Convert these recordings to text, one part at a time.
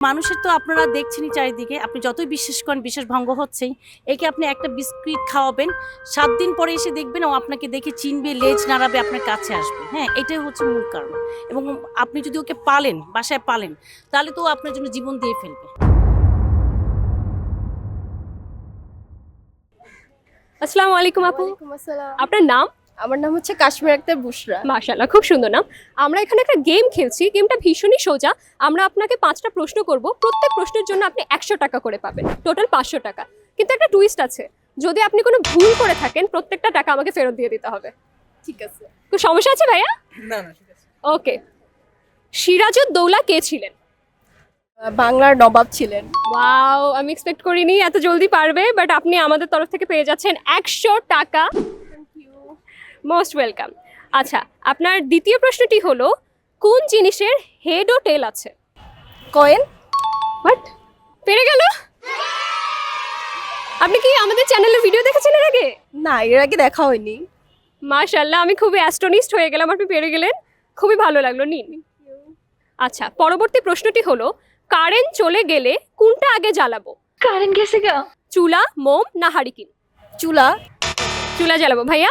মানুষের তো আপনারা দেখছেনই চারিদিকে। আপনি যতই বিশ্বাস করেন বিশ্বাস ভঙ্গ হচ্ছেই। একে আপনি একটা বিস্কুট খাওয়াবেন সাত দিন পরে এসে দেখবেন ও আপনাকে দেখে চিনবে লেজ নাড়াবে আপনার কাছে আসবে। হ্যাঁ এটাই হচ্ছে মূল কারণ। এবং আপনি যদি ওকে পালেন বাসায় পালেন তাহলে তো ও আপনার জন্য জীবন দিয়ে ফেলবে। আসসালামু আলাইকুম আপু। আপনার নাম? আমার নাম হচ্ছে কাশ্মীর আক্তার বুশরা। মাশাআল্লাহ খুব সুন্দর নাম। আমরা এখানে একটা গেম খেলছি গেমটা ভীষণই সোজা। আমরা আপনাকে পাঁচটা প্রশ্ন করব প্রত্যেক প্রশ্নের জন্য আপনি একশো টাকা করে পাবেন টোটাল পাঁচশো টাকা। কিন্তু একটা টুইস্ট আছে যদি আপনি কোনো ভুল করে থাকেন প্রত্যেকটা টাকা আমাকে ফেরত দিয়ে দিতে হবে। ঠিক আছে। কোনো সমস্যা আছে ভাইয়া? না না ঠিক আছে। ওকে সিরাজউদ্দৌলা কে ছিলেন? বাংলার নবাব ছিলেন। ওয়াও আমি এক্সপেক্ট করিনি এত জলদি পারবে বাট আপনি আমাদের তরফ থেকে পেয়ে যাচ্ছেন একশো টাকা। মোস্ট ওয়েলকাম আচ্ছা আপনার দ্বিতীয় প্রশ্নটি হলো কোন জিনিসের হেড ও টেল আছে? কয়েন বাট পেরে গেল? আপনি কি আমাদের চ্যানেলে ভিডিও দেখেছেন এর আগে? না এর আগে দেখা হয়নি। মাশাল্লাহ আমি খুবই অ্যাস্টনিস্ট হয়ে গেলাম আপনি পেরে গেলেন। খুবই ভালো লাগল নিন। আচ্ছা পরবর্তী প্রশ্নটি হলো কারেন্ট চলে গেলে কোনটা আগে জ্বালাবো? কারেন্ট গেছে গা। চুলা মোম না হারিকিন? চুলা। চুলা জ্বালাবো ভাইয়া?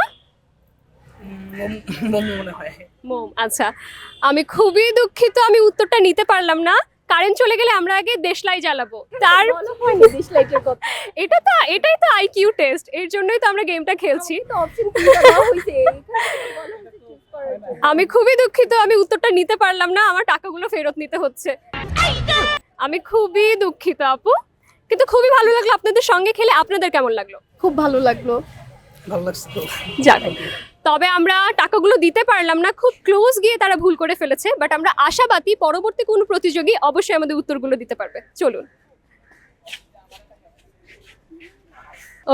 মোম- মোম মনে হয়। মোম আচ্ছা আমি খুবই দুঃখিত আমি উত্তরটা নিতে পারলাম না। কারেন্ট চলে গেলে আমরা আগে দেশলাই জ্বালাবো। তার এটা তো এটাই তো আইকিউ টেস্ট এর জন্যই তো আমরা গেমটা খেলছি। আমি খুবই দুঃখিত আমি উত্তরটা নিতে পারলাম না আমার টাকাগুলো ফেরত নিতে হচ্ছে। আমি খুবই দুঃখিত আপু। কিন্তু খুবই ভালো লাগল আপনাদের সঙ্গে খেলে আপনাদের কেমন লাগল? খুব ভালো লাগল। ভালো লাগছে তো। যাক। তবে আমরা টাকাগুলো দিতে পারলাম না খুব ক্লোজ গিয়ে তারা ভুল করে ফেলেছে বাট আমরা আশাবাদী পরবর্তী কোনো প্রতিযোগী অবশ্যই আমাদের উত্তরগুলো দিতে পারবে। চলুন।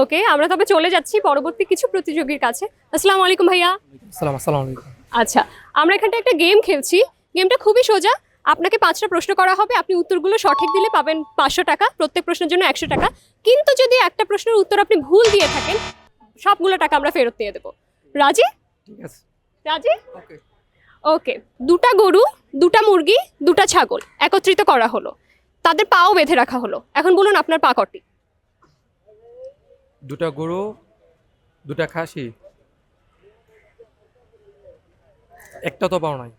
ওকে আমরা তবে চলে যাচ্ছি পরবর্তী কিছু প্রতিযোগীর কাছে। আসসালামু আলাইকুম ভাইয়া। আসসালাম আসসালামু আলাইকুম। আচ্ছা আমরা এখানটা একটা গেম খেলছি। গেমটা খুবই সোজা। আপনাকে পাঁচটা প্রশ্ন করা হবে আপনি উত্তরগুলো সঠিক দিলে পাবেন পাঁচশো টাকা প্রত্যেক প্রশ্নের জন্য একশো টাকা। কিন্তু যদি একটা প্রশ্নের উত্তর আপনি ভুল দিয়ে থাকেন সবগুলো টাকা আমরা ফেরত দিয়ে দেবো। রাজি? ঠিক আছে রাজি? ওকে ওকে দুটা গরু দুটা মুরগি দুটা ছাগল একত্রিত করা হলো। তাদের পাও বেঁধে রাখা হলো। এখন বলুন আপনার পা কটি? দুটা গরু দুটা খাসি। একটা তো পাও নাই।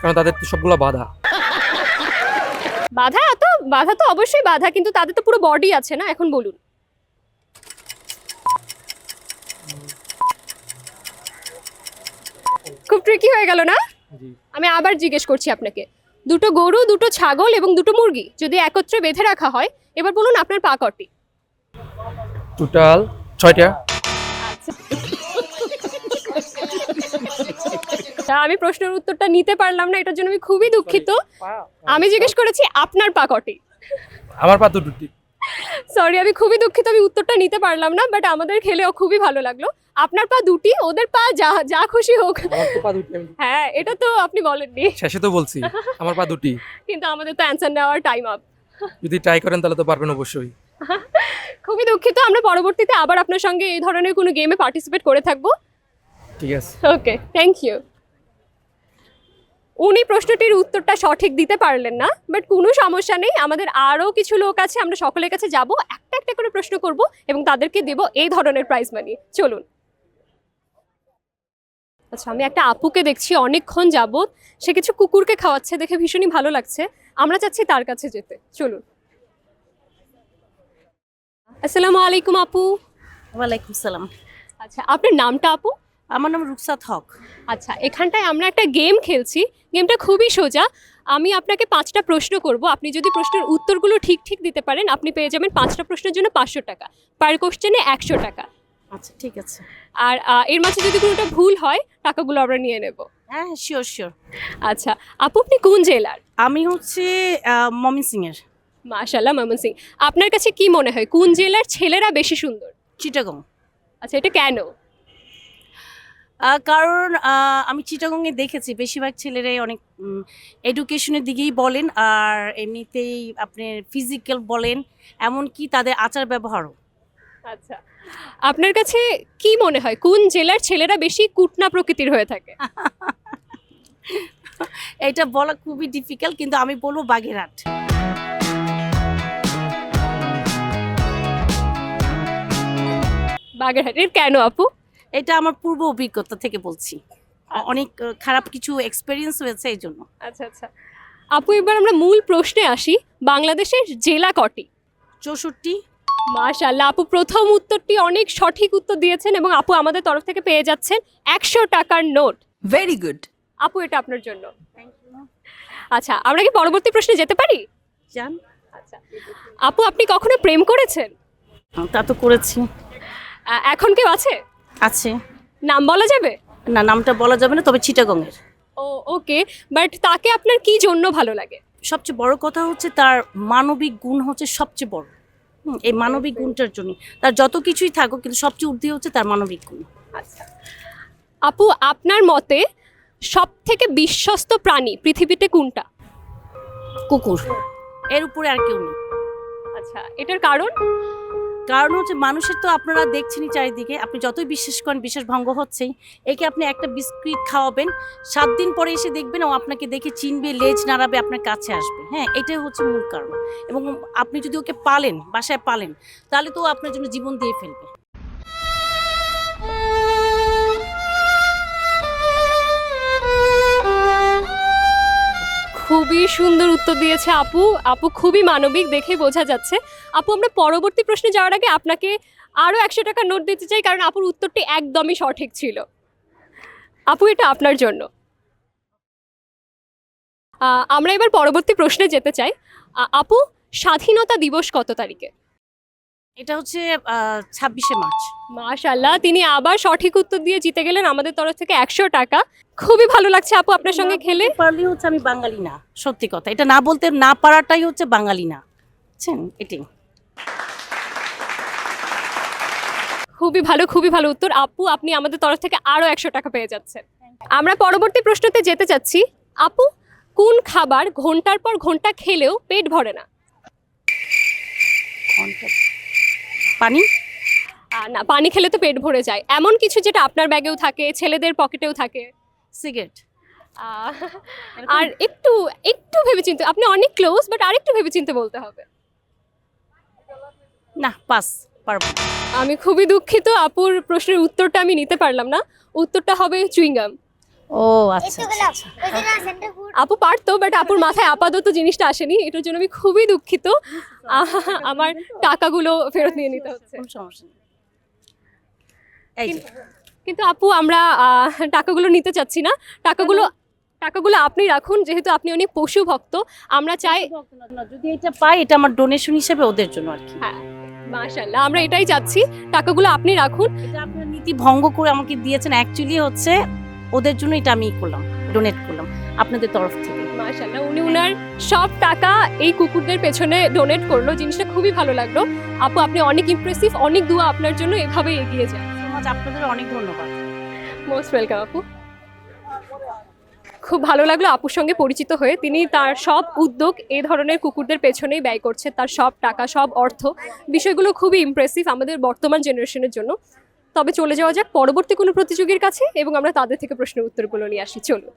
কারণ তাদের তো সবগুলো বাধা। বাধা তো বাধা তো অবশ্যই বাধা কিন্তু তাদের তো পুরো বডি আছে না? এখন বলুন। খুব ট্রিকি হয়ে গেল না? আমি আবার জিজ্ঞেস করছি আপনাকে। দুটো গরু দুটো ছাগল এবং দুটো মুরগি যদি একত্রে বেঁধে রাখা হয় এবার বলুন আপনার পা কটি? টোটাল ছয়টা। তা আমি প্রশ্নের উত্তরটা নিতে পারলাম না এটার জন্য আমি খুবই দুঃখিত। আমি জিজ্ঞেস করেছি আপনার পা কটি? আমার পা দুটি সরি আমি খুবই দুঃখিত আমি উত্তরটা নিতে পারলাম না বাট আমাদের খেলেও খুবই ভালো লাগল। আপনার পা দুটি ওদের পা যা যা খুশি হোক। আমার তো পা দুটি আমি। হ্যাঁ এটা তো আপনি বলেননি। শেষে তো বলছি আমার পা দুটি। কিন্তু আমাদের তো অ্যান্সার নেওয়ার টাইম আপ যদি ট্রাই করেন তাহলে তো পারবেন অবশ্যই। খুবই দুঃখিত আমরা পরবর্তীতে আবার আপনার সঙ্গে এই ধরনের কোনো গেমে পার্টিসিপেট করে থাকব। ঠিক আছে। ওকে থ্যাংক ইউ উনি প্রশ্নটির উত্তরটা সঠিক দিতে পারলেন না বাট কোনো সমস্যা নেই আমাদের আরও কিছু লোক আছে আমরা সকলের কাছে যাব একটা একটা করে প্রশ্ন করব এবং তাদেরকে দেব এই ধরনের প্রাইজ মানি চলুন। আচ্ছা আমি একটা আপুকে দেখছি অনেকক্ষণ যাবত সে কিছু কুকুরকে খাওয়াচ্ছে দেখে ভীষণই ভালো লাগছে। আমরা চাচ্ছি তার কাছে যেতে। চলুন। আসসালামু আলাইকুম আপু। ওয়ালাইকুম সালাম। আচ্ছা আপনার নামটা আপু? আমার নাম রুকসাত হক। আচ্ছা এখানটায় আমরা একটা গেম খেলছি। গেমটা খুবই সোজা। আমি আপনাকে পাঁচটা প্রশ্ন করব। আপনি যদি প্রশ্নের উত্তরগুলো ঠিক ঠিক দিতে পারেন আপনি পেয়ে যাবেন পাঁচটা প্রশ্নের জন্য পাঁচশো টাকা। পার কোশ্চেনে একশো টাকা। আচ্ছা ঠিক আছে। আর এর মাঝে যদি কোনোটা ভুল হয় টাকাগুলো আমরা নিয়ে নেব। হ্যাঁ শিওর শিওর আচ্ছা আপু আপনি কোন জেলার? আমি হচ্ছে মমিন সিংয়ের মাশাল্লাহ মামুন সিং আপনার কাছে কি মনে হয় কোন জেলার ছেলেরা বেশি সুন্দর? চিটাগং। আচ্ছা এটা কেন? কারণ আমি চিটাগংয়ে দেখেছি বেশিরভাগ ছেলেরাই অনেক এডুকেশনের দিকেই বলেন আর এমনিতেই আপনি ফিজিক্যাল বলেন এমনকি তাদের আচার ব্যবহারও আচ্ছা। আপনার কাছে কি মনে হয়? কোন জেলার ছেলেরা বেশি কুটনা প্রকৃতির হয়ে থাকে? এটা বলা খুবই ডিফিকাল্ট কিন্তু আমি বলব বাগেরহাট। বাগেরহাটের কেন আপু? এটা আমার পূর্ব অভিজ্ঞতা থেকে বলছি। অ- অনেক খারাপ কিছু এক্সপেরিয়েন্স হয়েছে এই জন্য। আচ্ছা আচ্ছা। আপু এবার আমরা মূল প্রশ্নে আসি। বাংলাদেশের জেলা কটি? চৌষট্টি মাশাল্লাহ আপু প্রথম উত্তরটি অনেক সঠিক উত্তর দিয়েছেন এবং আপু আমাদের তরফ থেকে পেয়ে যাচ্ছেন একশো টাকার নোট। ভেরি গুড আপু এটা আপনার জন্য। আচ্ছা আমরা কি পরবর্তী প্রশ্নে যেতে পারি? জান। আচ্ছা আপু আপনি কখনো প্রেম করেছেন? তা তো করেছি। এখন কেউ আছে? আছে। নাম বলা যাবে? না নামটা বলা যাবে না তবে চিটাগংয়ের। ও ওকে বাট তাকে আপনার কি জন্য ভালো লাগে? সবচেয়ে বড় কথা হচ্ছে তার মানবিক গুণ হচ্ছে সবচেয়ে বড়। এই মানবিক গুণটার জন্য তার যত কিছুই থাকুক কিন্তু সবচেয়ে ঊর্ধ্বে হচ্ছে তার মানবিক গুণ। আচ্ছা। আপু আপনার মতে সব থেকে বিশ্বস্ত প্রাণী পৃথিবীতে কোনটা? কুকুর। এর উপরে আর কেউ নেই। আচ্ছা এটার কারণ? কারণ হচ্ছে মানুষের তো আপনারা দেখছেনই চারিদিকে, আপনি যতই বিশ্বাস করেন বিশ্বাস ভঙ্গ হচ্ছেই, একে আপনি একটা বিস্কুট খাওয়াবেন, সাত দিন পরে এসে দেখবেন ও আপনাকে দেখে চিনবে, লেজ নাড়াবে, আপনার কাছে আসবে। হ্যাঁ এটাই হচ্ছে মূল কারণ। এবং আপনি যদি ওকে পালেন, বাসায় পালেন, তাহলে তো আপনার জন্য জীবন দিয়ে ফেলবে। খুবই সুন্দর উত্তর দিয়েছে আপু। আপু খুবই মানবিক দেখে বোঝা যাচ্ছে। আপু আমরা পরবর্তী প্রশ্নে যাওয়ার আগে আপনাকে আরও একশো টাকা নোট দিতে চাই কারণ আপুর উত্তরটি একদমই সঠিক ছিল। আপু এটা আপনার জন্য। আমরা এবার পরবর্তী প্রশ্নে যেতে চাই। আপু স্বাধীনতা দিবস কত তারিখে? এটা হচ্ছে ছাব্বিশে মার্চ। মাশাল্লাহ তিনি আবার সঠিক উত্তর দিয়ে জিতে গেলেন আমাদের তরফ থেকে একশো টাকা। খুবই ভালো লাগছে আপু আপনার সঙ্গে খেলে। পারলে হচ্ছে আমি বাঙালি না সত্যি কথা। এটা না বলতে না পারাটাই হচ্ছে বাঙালি না। বুঝছেন? এটাই। খুবই ভালো খুবই ভালো উত্তর। আপু আপনি আমাদের তরফ থেকে আরও একশো টাকা পেয়ে যাচ্ছেন। আমরা পরবর্তী প্রশ্নতে যেতে চাচ্ছি। আপু কোন খাবার ঘণ্টার পর ঘণ্টা খেলেও পেট ভরে না? ঘণ্টা পানি? না পানি খেলে তো পেট ভরে যায়। এমন কিছু যেটা আপনার ব্যাগেও থাকে ছেলেদের পকেটেও থাকে? সিগারেট। আর একটু একটু ভেবেচিন্তে আপনি অনেক ক্লোজ বাট আরেকটু ভেবেচিন্তে বলতে হবে। না পাস পারব আমি খুবই দুঃখিত আপুর প্রশ্নের উত্তরটা আমি নিতে পারলাম না। উত্তরটা হবে চুইংগাম। ও আচ্ছা আচ্ছা, আচ্ছা। আপু পারতো বাট আপুর মাথায় আপাতত জিনিসটা আসেনি এটার জন্য আমি খুবই দুঃখিত। আমার টাকাগুলো ফেরত নিয়ে নিতে হচ্ছে। কোনো সমস্যা নেই। এই কিন্তু আপু আমরা আহ, টাকাগুলো নিতে চাচ্ছি না। টাকাগুলো টাকাগুলো আপনি রাখুন যেহেতু আপনি অনেক পশু ভক্ত। আমরা চাই যদি এটা পাই এটা আমার ডোনেশন হিসেবে ওদের জন্য আর কি। হ্যাঁ মাশাল্লাহ আমরা এটাই চাচ্ছি। টাকাগুলো আপনি রাখুন। এটা আপনার নীতি ভঙ্গ করে আমাকে দিয়েছেন। অ্যাকচুয়ালি হচ্ছে ওদের জন্য এটা আমি করলাম ডোনেট করলাম আপনাদের তরফ থেকে। মাশাল্লাহ উনি উনার সব টাকা এই কুকুরদের পেছনে ডোনেট করল। জিনিসটা খুবই ভালো লাগল। আপু আপনি অনেক ইমপ্রেসিভ অনেক দোয়া আপনার জন্য এভাবে এগিয়ে যান। সমাজ আপনাদের অনেক ধন্যবাদ। মোস্ট ওয়েলকাম আপু। খুব ভালো লাগল আপুর সঙ্গে পরিচিত হয়ে। তিনি তার সব উদ্যোগ এ ধরনের কুকুরদের পেছনেই ব্যয় করছে। তার সব টাকা, সব অর্থ। বিষয়গুলো খুবই ইমপ্রেসিভ আমাদের বর্তমান জেনারেশনের জন্য। তবে চলে যাওয়া যাক পরবর্তী কোনো প্রতিযোগীর কাছে এবং আমরা তাদের থেকে প্রশ্নের উত্তরগুলো নিয়ে আসি। চলুন।